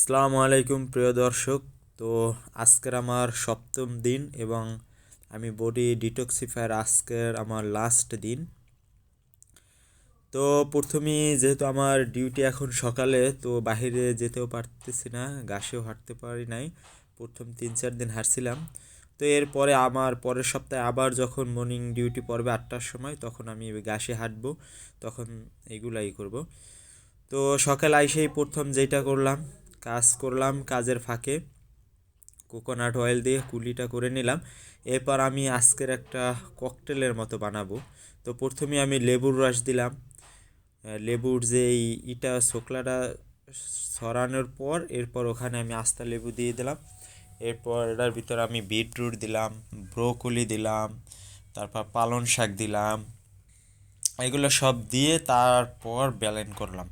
আসসালামু আলাইকুম, প্রিয় দর্শক। তো আজকের আমার সপ্তম দিন এবং আমি বডি ডিটক্সিফায়ার আজকের আমার লাস্ট দিন। তো প্রথমেই যেহেতু আমার ডিউটি এখন সকালে, তো বাইরে যেতেও পারতেছি না ঘাসেও হাঁটতে পারি নাই। প্রথম তিন চার দিন হাঁটছিলাম। তো এরপরে আমার পরের সপ্তাহে আবার যখন মর্নিং ডিউটি পড়বে আটটার সময়, তখন আমি ঘাসে হাঁটবো, তখন এগুলাই করব। তো সকাল আইসেই প্রথম যেটা করলাম কাজ করলাম কাজের ফাঁকে। কোকোনাট অয়েল দিয়ে কুলিটা করে নিলাম। এরপর আমি আজকের একটা ককটেলের মতো বানাবো। তো প্রথমে আমি লেবুর রস দিলাম। লেবুর যে এই ইটা শোকলাটা সরানোর পর এরপর ওখানে আমি আস্তা লেবু দিয়ে দিলাম। এরপর এটার ভিতরে আমি বিটরুট দিলাম, ব্রোকলি দিলাম, তারপর পালং শাক দিলাম। এগুলো সব দিয়ে তারপর ব্যালেন্ড করলাম।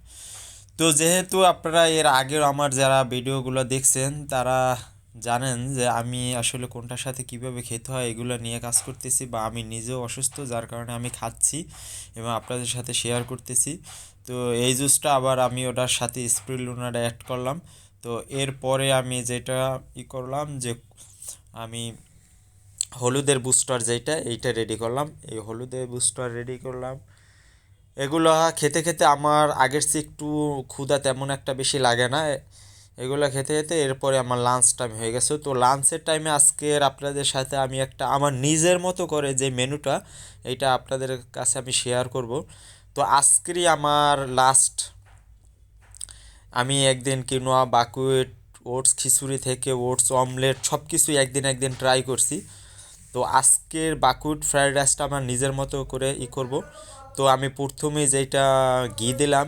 তো যেহেতু আপনারা এর আগের আমার যারা ভিডিওগুলো দেখছেন, তারা জানেন যে আমি আসলে কোনটার সাথে কীভাবে খেতে হয়, এগুলো নিয়ে কাজ করতেছি বা আমি নিজেও অসুস্থ, যার কারণে আমি খাচ্ছি এবং আপনাদের সাথে শেয়ার করতেছি। তো এই জুসটা আবার আমি ওটার সাথে স্প্রিলুনাটা অ্যাড করলাম। তো এরপরে আমি যেটা ই করলাম যে আমি হলুদের বুস্টার যেটা এইটা রেডি করলাম। এই হলুদের বুস্টার রেডি করলাম। এগুলো খেতে খেতে আমার আগের চেয়ে একটু ক্ষুধা তেমন একটা বেশি লাগে না। এগুলো খেতে খেতে এরপরে আমার লাঞ্চ টাইম হয়ে গেছে। তো লাঞ্চের টাইমে আজকের আপনাদের সাথে আমি একটা আমার নিজের মতো করে যে মেনুটা, এটা আপনাদের কাছে আমি শেয়ার করব। তো আজকেরই আমার লাস্ট আমি একদিন কিনোয়া বাকুয়েট ওটস, খিচুড়ি থেকে ওটস অমলেট সব কিছুই একদিন একদিন ট্রাই করছি। তো আজকের বাকুট ফ্রাইড রাইসটা আমার নিজের মতো করে ই করব। তো আমি প্রথমে যেটা ঘি দিলাম,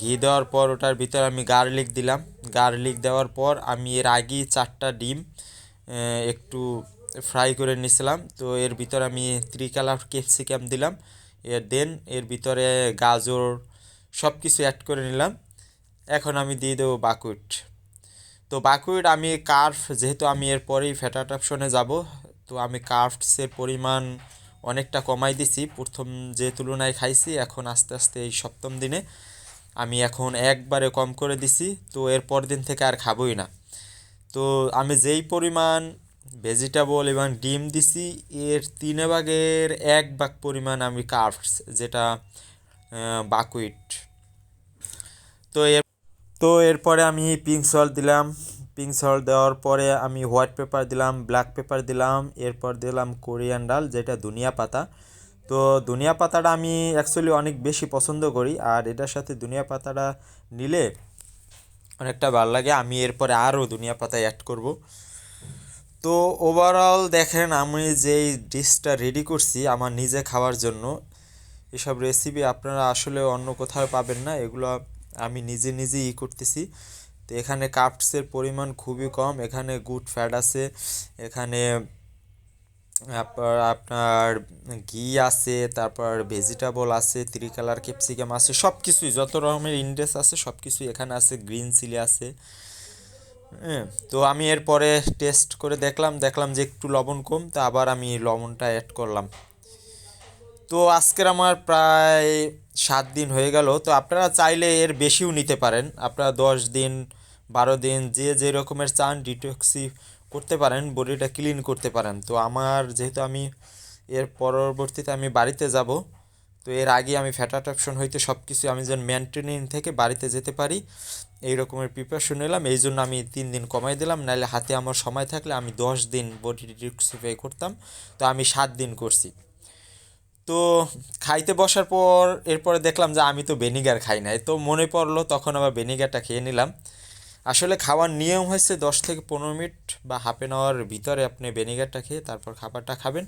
ঘি দেওয়ার পর ওটার ভিতরে আমি গার্লিক দিলাম। গার্লিক দেওয়ার পর আমি এর আগেই চারটা ডিম একটু ফ্রাই করে নিয়েছিলাম। তো এর ভিতরে আমি ত্রিকালার ক্যাপসিকাম দিলাম এর দেন এর ভিতরে গাজর সব কিছু অ্যাড করে নিলাম। এখন আমি দিয়ে দেবো বাকুইট তো বাকুইট আমি কার্ভ, যেহেতু আমি এরপরেই ফ্যাটাট অপশনে যাব, তো আমি কার্ভসের পরিমাণ অনেকটা কমাই দিছি। প্রথম যে তুলনায় খাইছি, এখন আস্তে আস্তে এই সপ্তম দিনে আমি এখন একবারে কম করে দিছি। তো এর পর দিন থেকে আর খাবোই না। তো আমি যেই পরিমাণ ভেজিটেবল এবং ডিম দিছি, এর তিন ভাগের এক ভাগ পরিমাণ আমি কার্ভস যেটা বাকুইট। তো এর, তো এরপরে আমি পিঙ্ক সল্ট দিলাম। পিঙ্ক সল্ট দেওয়ার পরে আমি হোয়াইট পেপার দিলাম ব্ল্যাক পেপার দিলাম, এরপর দিলাম কোরিয়ান ডাল, যেটা দুনিয়া পাতা। তো দুনিয়া পাতাটা আমি অ্যাকচুয়ালি অনেক বেশি পছন্দ করি, আর এটার সাথে দুনিয়া পাতাটা নিলে অনেকটা ভালো লাগে। আমি এরপরে আরও দুনিয়া পাতা অ্যাড করব। তো ওভারঅল দেখেন, আমি যেই ডিশটা রেডি করছি আমার নিজে খাওয়ার জন্য, এসব রেসিপি আপনারা আসলে অন্য কোথাও পাবেন না, এগুলো আমি নিজে নিজেই ই করতেছি। তো এখানে কার্বসের পরিমাণ খুবই কম, এখানে গুড ফ্যাট আছে, এখানে আপনার আপনার ঘি আছে, তারপর ভেজিটেবল আছে, ত্রিকালার ক্যাপসিকাম আছে সব কিছুই যত রকমের ইন্ডেস আছে সব কিছুই এখানে আছে, গ্রিন চিলি আছে। তো আমি এরপরে টেস্ট করে দেখলাম দেখলাম যে একটু লবণ কম, তা আবার আমি লবণটা অ্যাড করলাম। তো আজকের আমার প্রায় সাত দিন হয়ে গেল, তো আপনারা চাইলে এর বেশিও নিতে পারেন, আপনারা দশ দিন বারো দিন যে যে রকমের চান ডিটক্সি করতে পারেন, বডিটা ক্লিন করতে পারেন। তো আমার যেহেতু আমি এর পরবর্তীতে আমি বাড়িতে যাব, তো এর আগে আমি ফ্যাটাট অপশন হইতে সব কিছু আমি যেন মেনটেনিং থেকে বাড়িতে যেতে পারি, এই রকমের প্রিপারেশন নিলাম। এই জন্য আমি তিন দিন কমাই দিলাম নাহলে হাতে আমার সময় থাকলে আমি দশ দিন বডি ডিটক্সিফাই করতাম, তো আমি সাত দিন করছি। তো খাইতে বসার পর, এরপরে দেখলাম যে আমি তো ভেনিগার খাই নাই, তো মনে পড়ল, তখন আবার ভেনিগারটা খেয়ে নিলাম। আসলে খাওয়ার নিয়ম হয়েছে দশ থেকে পনেরো মিনিট বা হাফ এন আওয়ার ভিতরে আপনি ভিনিগারটা খেয়ে তারপর খাবারটা খাবেন।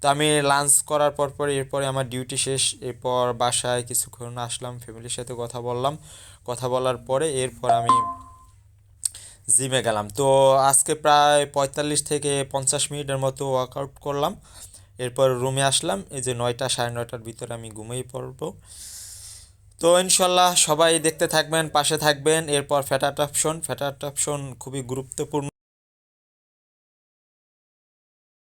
তো আমি লাঞ্চ করার পর পর, এরপরে আমার ডিউটি শেষ, এরপর বাসায় কিছুক্ষণ আসলাম ফ্যামিলির সাথে কথা বললাম। কথা বলার পরে এরপর আমি জিমে গেলাম। তো আজকে প্রায় পঁয়তাল্লিশ থেকে পঞ্চাশ মিনিটের মতো ওয়ার্কআউট করলাম। এরপর রুমে আসলাম, এই যে নয়টা সাড়ে নয়টার ভিতরে আমি ঘুমিয়ে পড়ব। তো ইনশাল্লাহ সবাই দেখতে থাকবেন পাশে থাকবেন। এরপর ফ্যাটাট অপশন ফ্যাটাট অপশন খুবই গুরুত্বপূর্ণ।